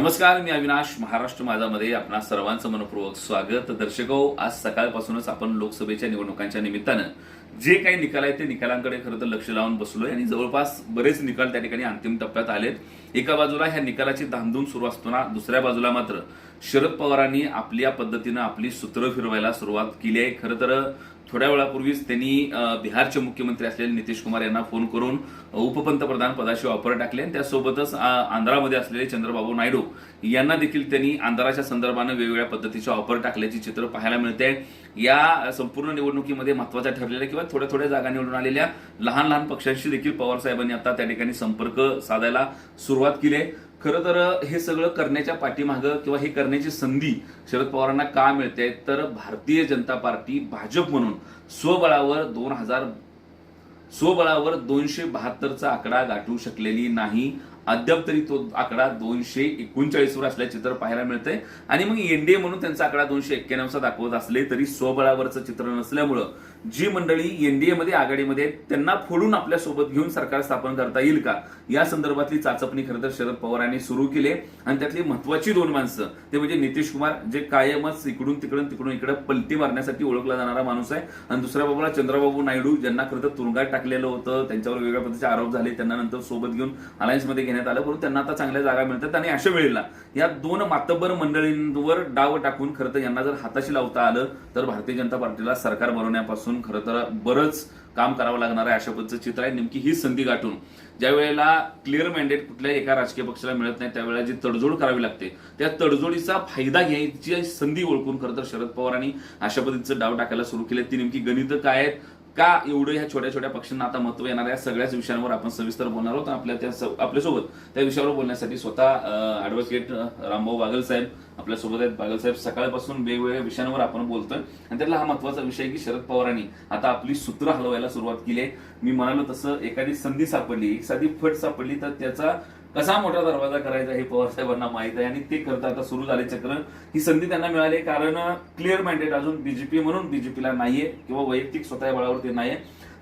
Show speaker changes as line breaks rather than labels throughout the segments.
नमस्कार मी अविनाश महाराष्ट्र माझामध्ये आपणा सर्वांचं मनपूर्वक स्वागत. दर्शको आज सकाळपासूनच आपण लोकसभेच्या निवडणुकांच्या निमित्तानं जे काही निकाल आहेत ते निकालांकडे खरं तर लक्ष लावून बसलोय आणि जवळपास बरेच निकाल त्या ठिकाणी अंतिम टप्प्यात आलेत. एका बाजूला ह्या निकालाची धामधूम सुरू असताना दुसऱ्या बाजूला मात्र शरद पवारांनी आपल्या पद्धतीनं आपली सूत्र फिरवायला सुरुवात केली आहे. खरं तर थोड्या वेळापूर्वीच त्यांनी बिहारचे मुख्यमंत्री असलेले नितीश कुमार यांना फोन करून उपपंतप्रधान पदाची ऑफर टाकली. आणि त्यासोबतच आंध्रामध्ये असलेले चंद्रबाबू नायडू यांना देखील त्यांनी आंध्राच्या संदर्भानं वेगवेगळ्या पद्धतीच्या ऑफर टाकल्याची चित्र पाहायला मिळते. या संपूर्ण निवडणुकीमध्ये महत्त्वाच्या ठरलेल्या किंवा थोड्या थोड्या जागा निवडून आलेल्या लहान लहान पक्षांशी देखील पवार साहेबांनी आता त्या ठिकाणी संपर्क साधायला सुरुवात केली आहे. खरं तर हे सगळं करण्याच्या पाठीमागं किंवा हे करण्याची संधी शरद पवारांना का मिळते? तर भारतीय जनता पार्टी भाजप म्हणून स्वबळावर दोन हजार स्वबळावर दोनशे बहात्तरचा आकडा गाठू शकलेली नाही. अद्याप तरी तो आकडा दोनशे एकोणचाळीस वर असल्याचे चित्र पाहायला मिळतंय. आणि मग एनडीए म्हणून त्यांचा आकडा दोनशे एक्क्याण्णवचा दाखवत असले तरी स्वबळावरचं चित्र नसल्यामुळं जी मंडळी एनडीए मध्ये आघाडीमध्ये आहेत त्यांना फोडून आपल्यासोबत घेऊन सरकार स्थापन करता येईल का? या संदर्भातली चाचपणी खरं तर शरद पवारांनी सुरू केली आणि त्यातली महत्वाची दोन माणसं ते म्हणजे नितीश कुमार जे कायमच इकडून तिकडून तिकडून इकडे पलटी मारण्यासाठी ओळखला जाणारा माणूस आहे. आणि दुसऱ्या बाबूला चंद्रबाबू नायडू ज्यांना खरं तर तुरुंगात टाकलेलं होतं त्यांच्यावर वेगळ्या पद्धतीचे आरोप झाले त्यांना नंतर सोबत घेऊन अलायन्समध्ये घेण्यात आलं परंतु त्यांना आता चांगल्या जागा मिळतात आणि अशा वेळेला या दोन मातब्बर मंडळींवर डाव टाकून खरं तर यांना जर हाताशी लावता आलं तर भारतीय जनता पार्टीला सरकार बनवण्यापासून खरं तर बरंच काम करावं लागणार आहे अशा पद्धतीचं चित्र आहे. नेमकी ही संधी गाठून. ज्या वेळेला क्लिअर मॅन्डेट कुठल्याही एका राजकीय पक्षाला मिळत नाही त्यावेळेला जी तडजोड करावी लागते त्या तडजोडीचा फायदा घ्यायची संधी ओळखून खरं तर शरद पवारांनी अशा पद्धतीचं डाव टाकायला सुरू केले. ती नेमकी गणित काय आहेत का एवढं ह्या छोट्या छोट्या पक्षांना आता महत्त्व येणार या सगळ्याच विषयांवर आपण सविस्तर बोलणार आहोत. आपल्या त्या आपल्यासोबत त्या विषयावर बोलण्यासाठी स्वतः ऍडव्होकेट रामभाऊ बागल साहेब आपल्यासोबत आहेत बागलसाहेब सकाळपासून वेगवेगळ्या विषयांवर आपण बोलतोय. आणि त्यातला हा महत्त्वाचा विषय की शरद पवारांनी आता आपली सूत्र हलवायला सुरुवात केली आहे. मी म्हणालो तसं एखादी संधी सापडली एखादी फट सापडली तर त्याचा कसा मोठा दरवाजा करायचा हे पवार साहेबांना माहीत आहे. आणि ते करता आता सुरू झाले चक्र. ही संधी त्यांना मिळाली कारण क्लिअर मॅन्डेट अजून बीजेपी म्हणून बीजेपीला नाहीये किंवा वैयक्तिक स्वतः बळावर ते नाहीये.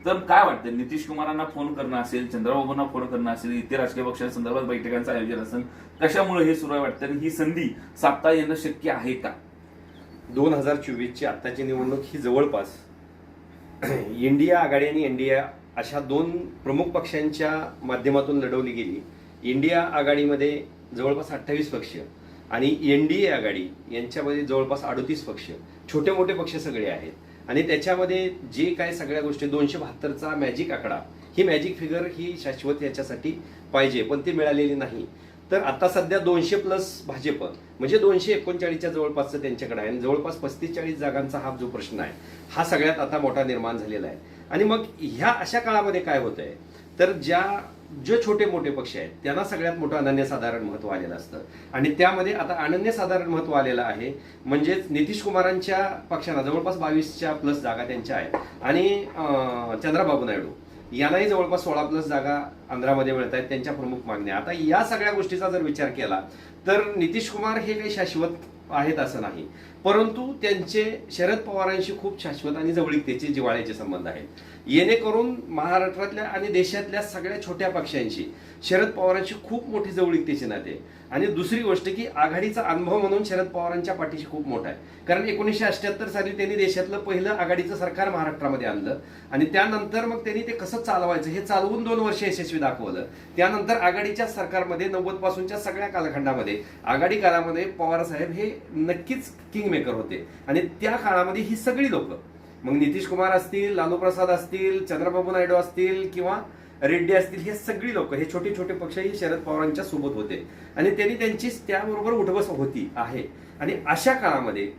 तर काय वाटतं नितीश कुमारांना फोन करणं असेल चंद्रबाबूंना फोन करणं असेल इतर राजकीय पक्षांसंदर्भात बैठकांचं आयोजन असेल कशामुळे हे सुरू वाटतं? आणि ही संधी साधता येणं शक्य आहे का?
दोन हजार चोवीसची आत्ताची निवडणूक ही जवळपास इंडिया आघाडी आणि इंडिया अशा दोन प्रमुख पक्षांच्या माध्यमातून लढवली गेली. इंडिया आघाडीमध्ये जवळपास अठ्ठावीस पक्ष आणि एन डी ए आघाडी यांच्यामध्ये जवळपास अडतीस पक्ष. छोटे मोठे पक्ष सगळे आहेत. आणि त्याच्यामध्ये जे काय सगळ्या गोष्टी दोनशे बहात्तरचा मॅजिक आकडा. ही मॅजिक फिगर ही शाश्वत याच्यासाठी पाहिजे पण ती मिळालेली नाही. तर आता सध्या दोनशे प्लस भाजप म्हणजे दोनशे एकोणचाळीसच्या जवळपासचं त्यांच्याकडे आहे. आणि जवळपास पस्तीस चाळीस जागांचा हा जो प्रश्न आहे हा सगळ्यात आता मोठा निर्माण झालेला आहे. आणि मग ह्या अशा काळामध्ये काय होत आहे तर ज्या जे छोटे मोठे पक्ष आहेत त्यांना सगळ्यात मोठं अनन्यसाधारण महत्त्व आलेलं असतं. आणि त्यामध्ये आता अनन्यसाधारण महत्त्व आलेलं आहे म्हणजेच नितीश कुमारांच्या पक्षाला जवळपास बावीसच्या प्लस जागा त्यांच्या आहेत. आणि चंद्राबाबू चंद्रबाबू नायडू. यांनाही जवळपास सोळा प्लस जागा आंध्रामध्ये मिळत आहेत त्यांच्या प्रमुख मागण्या. आता या सगळ्या गोष्टीचा जर विचार केला तर नितीश कुमार हे काही शाश्वत आहेत असं नाही. परंतु त्यांचे शरद पवारांशी खूप शाश्वत आणि जवळीकतेचे जिवाळ्याचे संबंध आहेत. येणेकरून महाराष्ट्रातल्या आणि देशातल्या सगळ्या छोट्या पक्षांशी शरद पवारांची खूप मोठी जवळीकतेचे नाते. आणि दुसरी गोष्ट की आघाडीचा अनुभव म्हणून शरद पवारांच्या पाठीशी खूप मोठा आहे. कारण एकोणीसशे अठ्याहत्तर साली त्यांनी देशातलं पहिलं आघाडीचं सरकार महाराष्ट्रामध्ये आणलं. आणि त्यानंतर मग त्यांनी ते कसं चालवायचं हे चालवून दोन वर्ष यशस्वी दाखवलं. त्यानंतर आघाडीच्या सरकारमध्ये नव्वद पासूनच्या सगळ्या कालखंडामध्ये आघाडी काळामध्ये पवार साहेब हे नक्कीच किंग मेकर होते. आणि त्या काळामध्ये ही सगळी लोक. मग नितीश कुमार असतील लालू प्रसाद असतील चंद्रबाबू नायडू असतील किंवा रेड्डी असतील हे सगळी लोक हे छोटे छोटे पक्षही शरद पवारांच्या सोबत होते. आणि त्यांनी त्यांची त्याबरोबर उठबस होती आहे. आणि अशा काळामध्ये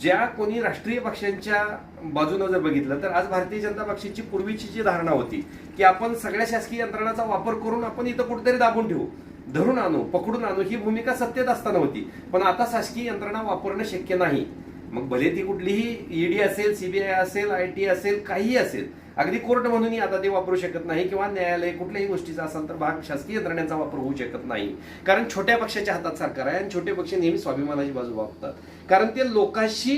ज्या कोणी राष्ट्रीय पक्षांच्या बाजूनं जर बघितलं तर आज भारतीय जनता पक्षाची पूर्वीची जी धारणा होती की आपण सगळ्या शासकीय यंत्रणाचा वापर करून आपण इथं कुठेतरी दाबून ठेवू. धरून आणू पकडून आणू ही भूमिका सत्तेत असताना होती. पण आता शासकीय यंत्रणा वापरणं शक्य नाही. मग भले ती कुठलीही ईडी असेल सीबीआय असेल आय टी असेल काहीही असेल अगदी कोर्ट म्हणूनही आता ते वापरू शकत नाही किंवा न्यायालय कुठल्याही गोष्टीचा असाल तर भाग शासकीय यंत्रणेचा वापर होऊ शकत नाही. कारण छोट्या पक्षाच्या हातात सरकार आहे आणि छोटे पक्ष नेहमी स्वाभिमानाची बाजू वापरतात कारण ते लोकांशी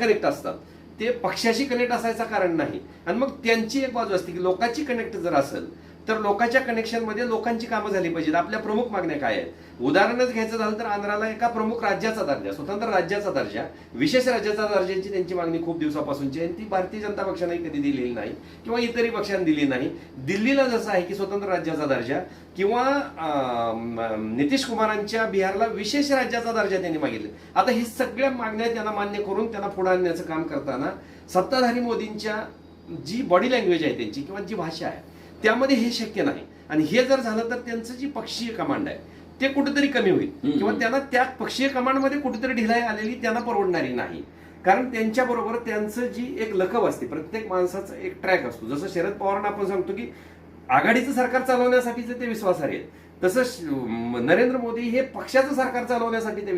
कनेक्ट असतात. ते पक्षाशी कनेक्ट असायचं कारण नाही. आणि मग त्यांची एक बाजू असते की लोकांची कनेक्ट जर असेल तर लोकांच्या कनेक्शनमध्ये लोकांची कामं झाली पाहिजेत. आपल्या प्रमुख मागण्या काय आहेत? उदाहरणच घ्यायचं झालं तर आंध्राला एका प्रमुख राज्याचा दर्जा स्वतंत्र राज्याचा दर्जा विशेष राज्याचा दर्जाची त्यांची मागणी खूप दिवसापासूनची आहे. ती भारतीय जनता पक्षाने कधी दिलेली नाही किंवा इतरही पक्षांनी दिली नाही. दिल्लीला जसं आहे की स्वतंत्र राज्याचा दर्जा किंवा नितीश कुमारांच्या बिहारला विशेष राज्याचा दर्जा त्यांनी मागितले. आता ही सगळ्या मागण्या त्यांना मान्य करून त्यांना पुढे आणण्याचं काम करताना सत्ताधारी मोदींच्या जी बॉडी लँग्वेज आहे त्यांची किंवा जी भाषा आहे त्यामध्ये हे शक्य नाही. आणि हे जर झालं तर त्यांचं जी पक्षीय कमांड आहे ते कुठेतरी कमी होईल. किंवा त्यांना त्या पक्षीय कमांडमध्ये कुठेतरी ढिलाई आलेली त्यांना परवडणारी नाही. कारण त्यांच्या बरोबर त्यांचं जी एक लकब असते प्रत्येक माणसाचा एक ट्रॅक असतो. जसं शरद पवारांना आपण सांगतो की आघाडीचं सरकार चालवण्यासाठीचे ते विश्वासार्ह आहेत. तसं नरेंद्र मोदी हे पक्षाचं सरकार चालवण्यासाठी ते.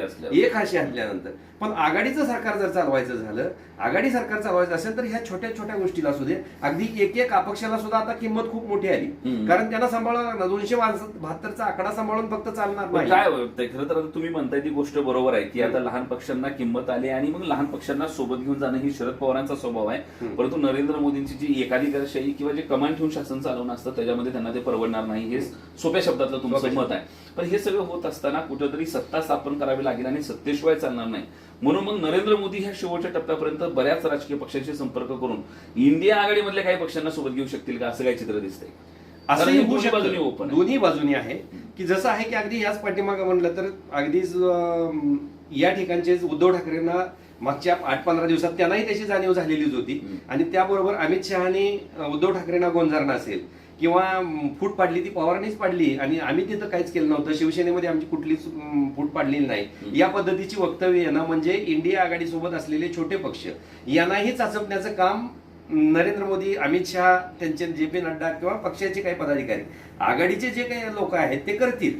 असल्यावर.
एक हाशी असल्यानंतर पण आघाडीचं सरकार जर चालवायचं झालं आघाडी सरकार चालवायचं असेल तर ह्या छोट्या छोट्या गोष्टीला असू दे अगदी एक एक अपक्षाला सुद्धा आता किंमत खूप मोठी आली. कारण त्यांना सांभाळावं लागणार दोनशे बहात्तरचा आकडा सांभाळून फक्त चालणार नाही
काय खरं तर तुम्ही म्हणताय ती गोष्ट बरोबर आहे की आता लहान पक्षांना किंमत आली आणि मग लहान पक्षांना सोबत घेऊन जाणं ही शरद पवारांचा स्वभाव आहे. परंतु नरेंद्र मोदींची जी एकाधिकारशाही किंवा जे कमांड ठेवून शासन चालवणं असतं त्याच्यामध्ये त्यांना ते परवडणार नाही हे सोप्या शब्दातलं तुमचं मत आहे. पण हे सगळं होत असताना कुठेतरी सत्ता स्थापन करावी लागेल आणि सत्तेशिवाय चालणार नाही. म्हणून मग नरेंद्र मोदी ह्या शेवटच्या टप्प्यापर्यंत बऱ्याच राजकीय पक्षांशी संपर्क करून इंडिया आघाडीमधल्या काही पक्षांना सोबत घेऊ शकतील का असं काही चित्र दिसतंय.
असंही
कारण
होऊ
दोन्ही बाजूनी ओपन आहे.
दोन्ही बाजूनी आहे. की जसं आहे की अगदी याच पाठीमागं म्हणलं तर अगदीच या ठिकाणचे उद्धव ठाकरेंना मागच्या आठ पंधरा दिवसात त्यांनाही त्याची जाणीव झालेलीच होती. आणि त्याबरोबर अमित शहाने उद्धव ठाकरेंना गोंजारणं असेल. किंवा फूट पाडली ती पवारांनीच पाडली. आणि आम्ही तिथं काहीच केलं नव्हतं. शिवसेनेमध्ये आमची कुठलीच फूट पाडलेली नाही. या पद्धतीची वक्तव्य येणं म्हणजे इंडिया आघाडीसोबत असलेले छोटे पक्ष. यांनाही चाचपण्याचं काम नरेंद्र मोदी अमित शहा त्यांचे जे पी नड्डा किंवा पक्षाचे काही पदाधिकारी. आघाडीचे जे काही लोक आहेत ते करतील.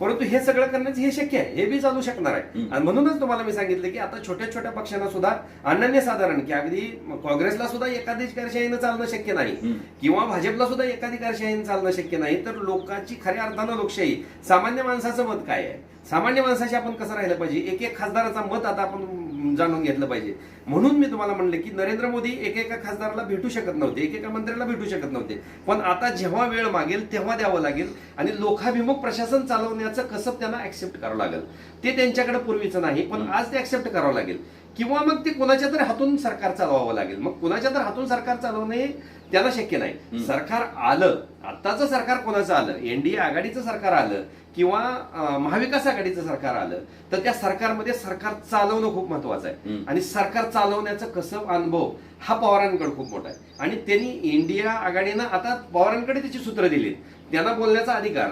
परंतु हे सगळं करण्याचं हे शक्य आहे. हे बी चालू शकणार आहे. आणि म्हणूनच तुम्हाला मी सांगितलं की आता छोट्या छोट्या पक्षांना सुद्धा अनन्य साधारण की अगदी काँग्रेसला सुद्धा एकाधिकारशाहीनं चालणं शक्य नाही. किंवा भाजपला सुद्धा एकाधिकारशाहीनं चालणं शक्य नाही तर लोकांची खऱ्या अर्थानं लोकशाही. सामान्य माणसाचं मत काय आहे? सामान्य माणसाशी आपण कसं राहिलं पाहिजे? एक एक खासदाराचं मत आता आपण जाणून घेतलं पाहिजे. म्हणून मी तुम्हाला म्हणलं की नरेंद्र मोदी एकेका खासदाराला भेटू शकत नव्हते एकेका मंत्र्याला भेटू शकत नव्हते. पण आता जेव्हा वेळ मागेल तेव्हा द्यावं लागेल आणि लोकाभिमुख प्रशासन चालवण्याचं कसं त्यांना ऍक्सेप्ट करावं लागेल. ते त्यांच्याकडे पूर्वीचं नाही पण. आज ते ऍक्सेप्ट करावं लागेल. किंवा मग ते कुणाच्या तरी हातून सरकार चालवावं लागेल. मग कुणाच्या तर हातून सरकार चालवणे त्याला शक्य नाही. सरकार आलं आत्ताचं सरकार कोणाचं आलं? एनडीए आघाडीचं सरकार आलं. किंवा महाविकास आघाडीचं सरकार आलं तर त्या सरकारमध्ये सरकार चालवणं खूप महत्वाचं आहे. आणि सरकार चालवण्याचं कसं अनुभव हा पवारांकडे खूप मोठा आहे. आणि त्यांनी इंडिया आघाडीनं आता पवारांकडे त्याची सूत्र दिली त्यांना बोलण्याचा अधिकार.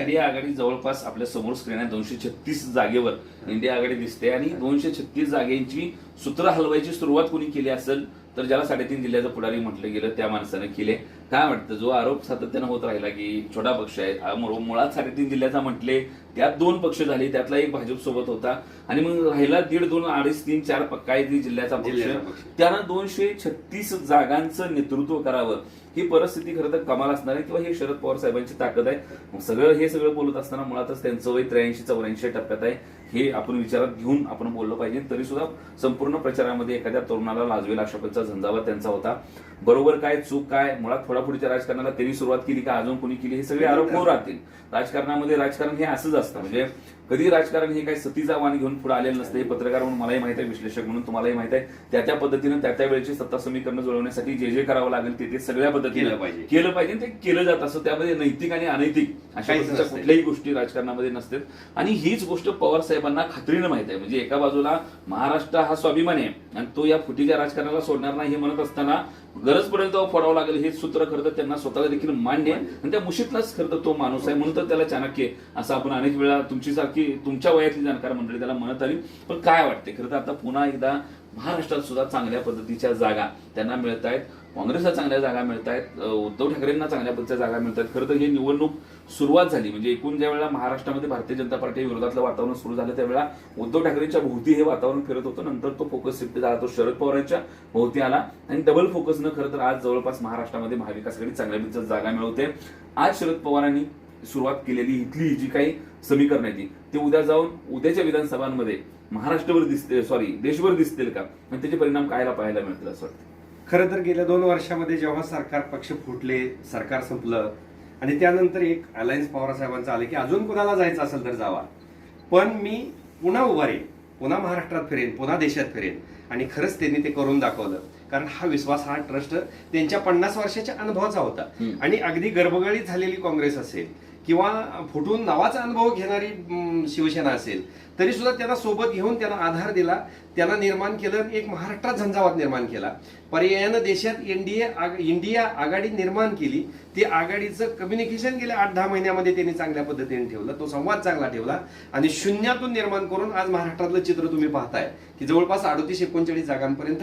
इंडिया आघाडी जवळपास आपल्यासमोर स्क्रीन आहे दोनशे छत्तीस जागेवर इंडिया आघाडी दिसते. आणि दोनशे छत्तीस जागेची सूत्र हलवायची सुरुवात कोणी केली असेल? तर ज्याला साडेतीन जिल्ह्याचं पुढारी म्हटलं गेलं त्या माणसानं केले. काय वाटतं जो आरोप सातत्यानं होत राहिला की छोटा पक्ष आहे मुळ- मुळात साडेतीन जिल्ह्याचा म्हटले त्यात दोन पक्ष झाले त्यातला एक भाजप सोबत होता. आणि मग राहिला दीड दोन अडीच तीन चार प- काय ती जिल्ह्याचा पक्ष. त्यानं दोनशे छत्तीस जागांचं नेतृत्व करावं. ही परिस्थिती खरं तर कमाल असणार आहे किंवा हे शरद पवार साहेबांची ताकद आहे. सगळं हे सगळं बोलत असताना मुळातच त्यांचं वय त्र्याऐंशी चौऱ्याऐंशी टप्प्यात आहे. हे आपण विचारात घेऊन आपण बोललं पाहिजे. तरी सुद्धा संपूर्ण प्रचारामध्ये एखाद्या तरुणाला लाजवेल अशा पद्धतीचा झंझावात त्यांचा होता. बरोबर काय चूक काय मुळात फोडाफोडीच्या राजकारणाला त्यांनी सुरुवात केली का अजून कोणी केली हे सगळे आरोप होऊ राहतील. राजकारणामध्ये राजकारण हे असंच असतं. म्हणजे कधी राजकारण हे काही सतीचा वाण घेऊन पुढे आलेलं नसतं. हे पत्रकार म्हणून मलाही माहिती आहे विश्लेषक म्हणून तुम्हालाही माहिती आहे. त्या त्या पद्धतीनं त्या त्या वेळेची सत्ता समीकरण जुळवण्यासाठी जे जे करावं लागेल ते ते सगळ्या पद्धतीनं
केलं पाहिजे.
केलं पाहिजे ते केलं जात असं त्यामध्ये नैतिक आणि अनैतिक अशा. कुठल्याही गोष्टी राजकारणामध्ये नसतात. आणि हीच गोष्ट पवार साहेबांना खात्रीनं माहीत आहे. म्हणजे एका बाजूला महाराष्ट्र हा स्वाभिमानी आहे आणि तो या फुटीच्या राजकारणाला सोडणार नाही हे म्हणत असताना गरज फोडावं लागेल हे सूत्र खरं तर त्यांना स्वतःला देखील मान्य आहे. आणि त्या मुशीतलाच खरं तर तो माणूस आहे म्हणून तर त्याला चाणक्य असं आपण अनेक वेळा तुमची सारखी तुमच्या वयातली जाणकार मंडळी त्याला म्हणत आली. पण काय वाटते खरं तर आता पुन्हा एकदा महाराष्ट्रात सुद्धा चांगल्या पद्धतीच्या जागा त्यांना मिळत आहेत. काँग्रेसला चांगल्या जागा मिळत आहेत उद्धव ठाकरेंना चांगल्या पद्धतीच्या जागा मिळत आहेत खरं तर ही निवडणूक सुरुवात झाली. म्हणजे एकूण ज्या वेळेला महाराष्ट्रामध्ये भारतीय जनता पार्टी विरोधातलं वातावरण सुरू झालं त्यावेळेला उद्धव ठाकरेंच्या भोवती हे वातावरण फिरत होतं. नंतर तो फोकस शिफ्ट झाला. तो शरद पवारांच्या भोवती आला. आणि डबल फोकसनं खरं तर आज जवळपास महाराष्ट्रामध्ये महाविकासकडे चांगल्या पद्धतीच्या जागा मिळवते. आज शरद पवारांनी सुरुवात केलेली इथली जी काही समीकरण आहे ती ते उद्या जाऊन उद्याच्या विधानसभांमध्ये महाराष्ट्रभर दिसते सॉरी देशभर दिसतील का? आणि त्याचे परिणाम कायला पाहायला मिळतील असं वाटतं.
खरं तर गेल्या दोन वर्षामध्ये जेव्हा सरकार पक्ष फुटले सरकार संपलं आणि त्यानंतर एक अलायन्स पवार साहेबांचं आलं की अजून कुणाला जायचं असेल तर जावा. पण मी पुन्हा उभा राहीन पुन्हा महाराष्ट्रात फिरेन पुन्हा देशात फिरेन आणि खरंच त्यांनी ते करून दाखवलं. कारण हा विश्वास हा ट्रस्ट त्यांच्या पन्नास वर्षाच्या अनुभवाचा होता. आणि अगदी गर्भगळीत झालेली काँग्रेस असेल किंवा फुटून नावाचा अनुभव घेणारी शिवसेना असेल तरी सुद्धा त्यांना सोबत घेऊन त्यांना आधार दिला त्यांना निर्माण केलं एक महाराष्ट्रात झंझावात निर्माण केला. पर्यायानं देशात एनडीए इंडिया आघाडी निर्माण केली. ती आघाडीचं कम्युनिकेशन गेल्या आठ दहा महिन्यामध्ये त्यांनी चांगल्या पद्धतीने ठेवलं. तो संवाद चांगला ठेवला आणि शून्यातून निर्माण करून आज महाराष्ट्रातलं चित्र तुम्ही पाहताय की जवळपास अडतीस एकोणचाळीस जागांपर्यंत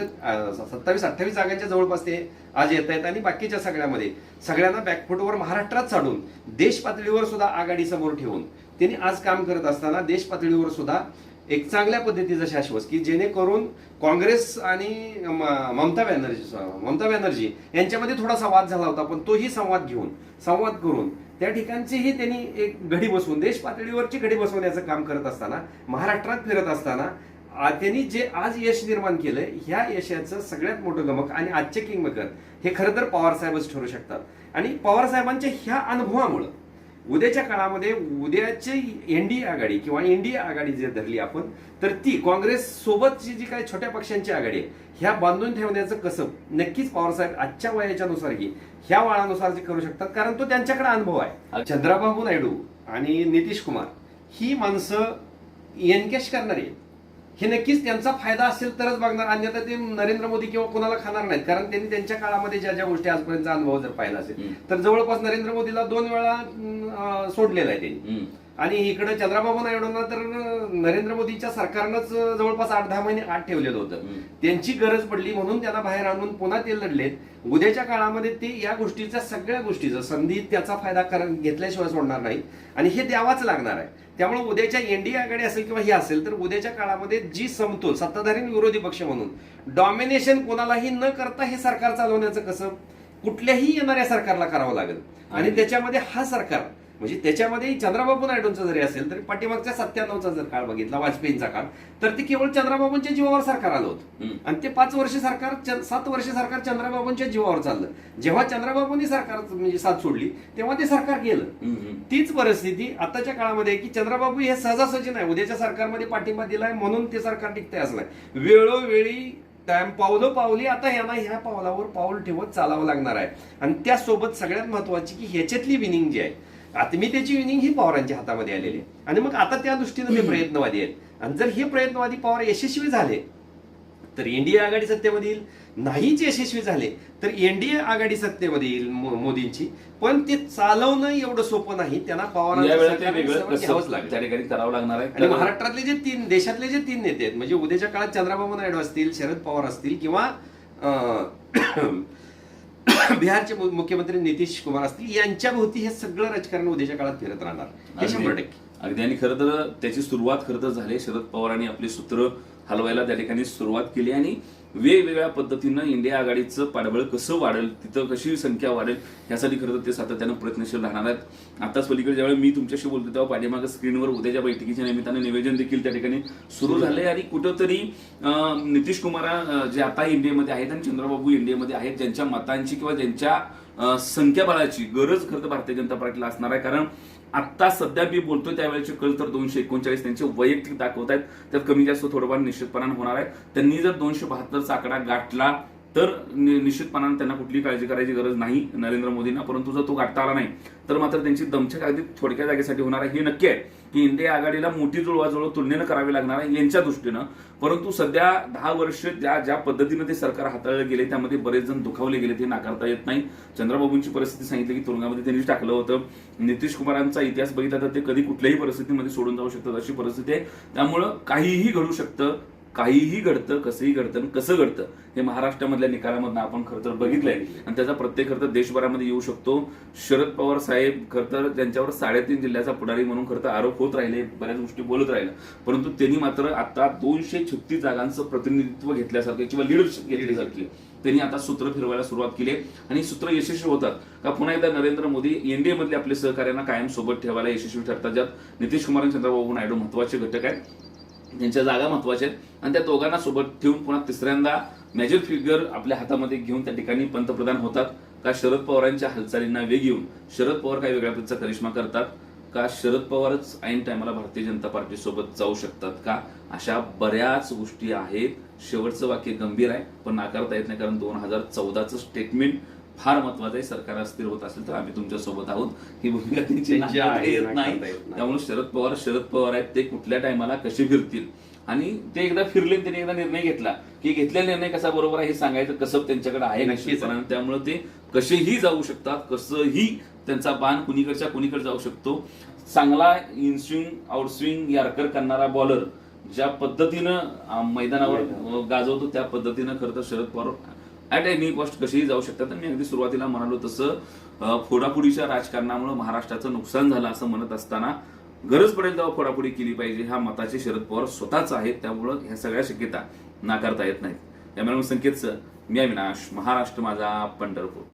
सत्तावीस अठ्ठावीस जागांच्या जवळपास ते आज येत आहेत आणि बाकीच्या सगळ्यामध्ये. सगळ्यांना बॅकफुटवर महाराष्ट्रात चाडून देश पातळीवर सुद्धा आघाडी समोर ठेवून त्यांनी आज काम करत असताना देश पातळीवर सुद्धा एक चांगल्या पद्धतीचं शाश्वत की जेणेकरून काँग्रेस आणि म- ममता बॅनर्जी ममता बॅनर्जी यांच्यामध्ये थोडासा वाद झाला होता पण तोही संवाद घेऊन संवाद करून त्या ठिकाणचीही त्यांनी एक घडी बसवून देश पातळीवरची घडी बसवण्याचं काम करत असताना महाराष्ट्रात फिरत असताना त्यांनी जे आज यश निर्माण केलंय ह्या यशाचं सगळ्यात मोठं गमक आणि आजचे किंगमेकर हे खरं तर पवार साहेबच ठरू शकतात. आणि पवार साहेबांच्या ह्या अनुभवामुळं उद्याच्या काळामध्ये उद्याची एनडीए आघाडी किंवा एनडीए आघाडी जर धरली आपण तर ती काँग्रेस सोबतची जी काही छोट्या पक्षांची आघाडी आहे ह्या बांधून ठेवण्याचं कसं? नक्कीच पवारसाहेब आजच्या वयाच्या नुसारही ह्या वळानुसार जे करू शकतात कारण तो त्यांच्याकडे अनुभव आहे. चंद्राबाबू नायडू आणि नितीश कुमार ही माणसं एनकॅश करणारी आहेत. हे नक्कीच त्यांचा फायदा असेल तरच बघणार अन्यथा ते नरेंद्र मोदी किंवा कोणाला खाणार नाहीत कारण त्यांनी त्यांच्या काळामध्ये ज्या ज्या गोष्टी आजपर्यंतचा अनुभव जर पाहिला असेल. तर जवळपास नरेंद्र मोदीला दोन वेळा सोडलेला आहे त्यांनी. आणि इकडे चंद्राबाबू नायडूंना तर नरेंद्र मोदीच्या सरकारनंच जवळपास आठ दहा महिने आत ठेवलेलं होतं. त्यांची गरज पडली म्हणून त्यांना बाहेर आणून पुन्हा ते लढलेत. उद्याच्या काळामध्ये ते या गोष्टीच्या सगळ्या गोष्टीचा संधी त्याचा फायदा कर- घेतल्याशिवाय सोडणार नाही आणि हे द्यावाच लागणार आहे. त्यामुळे उद्याच्या एनडीए आघाडी असेल किंवा ही असेल तर उद्याच्या काळामध्ये जी समतोल सत्ताधारी विरोधी पक्ष म्हणून डॉमिनेशन कोणालाही न करता हे सरकार चालवण्याचं कसं? कुठल्याही येणाऱ्या सरकारला करावं लागेल. आणि- त्याच्यामध्ये हा सरकार म्हणजे त्याच्यामध्ये चंद्राबाबू नायडूंचा जरी असेल तरी पाठीमागच्या सत्त्याण्णवचा जर काळ बघितला वाजपेयींचा काळ तर ते केवळ चंद्राबाबूंच्या जीवावर सरकार आलं होतं. आणि ते पाच वर्ष सरकार सात वर्ष सरकार चंद्राबाबूंच्या जीवावर चाललं. जेव्हा चंद्राबाबूंनी सरकार म्हणजे साथ सोडली तेव्हा ते सरकार गेलं. तीच परिस्थिती आताच्या काळामध्ये की चंद्राबाबू हे सहजासहजी नाही उद्याच्या सरकारमध्ये पाठिंबा दिलाय म्हणून ते सरकार टिकतंय असं नाही. वेळोवेळी टाइम पावलं पावली आता यांना ह्या पावलावर पाऊल ठेवत चालावं लागणार आहे. आणि त्यासोबत सगळ्यात महत्वाची की ह्याच्यातली विनिंग जी आहे आता मी त्याची विनिंग ही पवारांच्या हातामध्ये आलेली. आहे आणि मग आता त्या दृष्टीने ते प्रयत्नवादी आहेत. आणि जर हे प्रयत्नवादी पवार यशस्वी झाले तर एनडीए आघाडी सत्तेमध्ये येईल. नाहीच यशस्वी झाले तर एनडीए आघाडी सत्तेमध्ये येईल मो- मोदींची. पण ते चालवणं एवढं सोपं नाही. त्यांना
त्या ठिकाणी करावं लागणार आहे?
आणि महाराष्ट्रातले जे तीन देशातले जे तीन नेते आहेत म्हणजे उद्याच्या काळात चंद्राबाबू नायडू असतील शरद पवार असतील किंवा बिहारचे मुख्यमंत्री नितीश कुमार असतील यांच्या भोवती हे सगळं राजकारण उद्याच्या काळात फिरत राहणार. हे शंभर
अगदी
टक्के.
अगदी. आणि खरं तर त्याची सुरुवात खरं तर झाली शरद पवारांनी आपली सूत्र हलवायला त्या ठिकाणी सुरुवात केली आणि वेगवेगळ्या पद्धतीनं इंडिया आघाडीचं पाठबळ कसं वाढेल तिथं कशी संख्या वाढेल यासाठी खरं तर ते सातत्यानं प्रयत्नशील राहणार आहेत. आताच पलीकडे ज्यावेळी मी तुमच्याशी बोलतो तेव्हा पाठीमागं स्क्रीनवर उद्याच्या बैठकीच्या निमित्तानं निवेदन देखील त्या ठिकाणी सुरू झालंय. आणि कुठंतरी नितीश कुमार जे आता इंडियामध्ये आहेत आणि चंद्रबाबू इंडियामध्ये आहेत ज्यांच्या मतांची किंवा ज्यांच्या संख्याबळाची गरज खरं तर भारतीय जनता पार्टीला असणार आहे. कारण आता सध्या मी बोलतोय त्यावेळेचे कल तर दोनशे एकोणचाळीस त्यांचे वैयक्तिक दाखवत आहेत त्यात कमी जास्त थोडंफार निश्चितपणाने होणार आहे. त्यांनी जर दोनशे बहात्तरचा आकडा गाठला तर नि- निश्चितपणाने त्यांना कुठली काळजी करायची गरज नाही नरेंद्र मोदींना परंतु जर तो गाठता आला नाही तर मात्र त्यांची दमछक अगदी थोडक्या जागेसाठी होणार आहे. हे नक्की आहे की इंडिया आघाडीला मोठी जुळवाजुळव तुलनेनं करावी लागणार आहे यांच्या दृष्टीनं. परंतु सध्या दहा वर्ष ज्या ज्या पद्धतीनं ते सरकार हाताळलं गेले त्यामध्ये बरेच जण दुखावले गेले ते नाकारता येत नाही. चंद्रबाबूंची परिस्थिती सांगितली की तुरुंगामध्ये त्यांनी टाकलं होतं. नितीश कुमारांचा इतिहास बघितला तर ते कधी कुठल्याही परिस्थितीमध्ये सोडून जाऊ शकतात अशी परिस्थिती आहे. त्यामुळं काहीही घडू शकतं काहीही घडतं कसंही घडतं आणि कसं घडतं हे महाराष्ट्रामधल्या निकालामधनं आपण खरं तर बघितलंय. आणि त्याचा प्रत्येक खरं तर देशभरामध्ये येऊ शकतो. शरद पवार साहेब खरं तर त्यांच्यावर साडेतीन जिल्ह्याचा पुढारी म्हणून खरं तर आरोप होत राहिले बऱ्याच गोष्टी बोलत राहिल्या. परंतु त्यांनी मात्र आता दोनशे छत्तीस जागांचं प्रतिनिधित्व घेतल्यासारखं किंवा लिडरशिप घेतल्यासारखी त्यांनी आता सूत्र फिरवायला सुरुवात केली आहे. आणि सूत्र यशस्वी होतात. का पुन्हा एकदा नरेंद्र मोदी एनडीए मधले आपले सहकार्यांना कायम सोबत ठेवायला यशस्वी ठरतात ज्यात नितीश कुमार आणि चंद्रबाबू नायडू महत्त्वाचे घटक आहेत. त्यांच्या जागा महत्त्वाच्या आहेत. आणि त्या दोघांना सोबत ठेवून पुन्हा तिसऱ्यांदा मॅजिक फिगर आपल्या हातामध्ये घेऊन त्या ठिकाणी पंतप्रधान होतात. का शरद पवारांच्या हालचालींना वेग येऊन शरद पवार काही वेगळ्या पद्धतीचा करिश्मा करतात? का शरद पवारच ऐन टायमाला भारतीय जनता पार्टी सोबत जाऊ शकतात का? अशा बऱ्याच गोष्टी आहेत. शेवटचं वाक्य गंभीर आहे पण नाकारता येत नाही कारण दोन हजार चौदाचं स्टेटमेंट फार महत्वाचं आहे सरकार अस्थिर होत असेल तर आम्ही तुमच्यासोबत आहोत. ही भूमिका त्यांची येत नाही. त्यामुळे शरद पवार शरद पवार आहेत ते कुठल्या टायमाला कसे फिरतील? आणि ते एकदा फिरले त्यांनी एकदा निर्णय घेतला. की घेतलेला निर्णय कसा बरोबर आहे हे सांगायचं कसं त्यांच्याकडे आहे
नक्कीच
त्यामुळे ते कसेही जाऊ शकतात कसंही त्यांचा बाण कुणीकडच्या कुणीकडे जाऊ शकतो. चांगला इनस्विंग आउटस्विंग यार्कर करणारा बॉलर ज्या पद्धतीनं मैदानावर गाजवतो त्या पद्धतीनं खरं तर Sharad Pawar at any cost कशीही जाऊ शकतात. आणि मी अगदी सुरुवातीला म्हणालो तसं फोडापुडीच्या फोडाफोडीच्या राजकारणामुळे महाराष्ट्राचं नुकसान झालं असं म्हणत असताना गरज पडेल तेव्हा फोडाफोडी केली पाहिजे हा मताचे शरद पवार स्वतःच आहेत. त्यामुळं ह्या सगळ्या शक्यता नाकारता येत नाहीत. त्यामुळे संकेतचं मी अविनाश. महाराष्ट्र माझा पंढरपूर.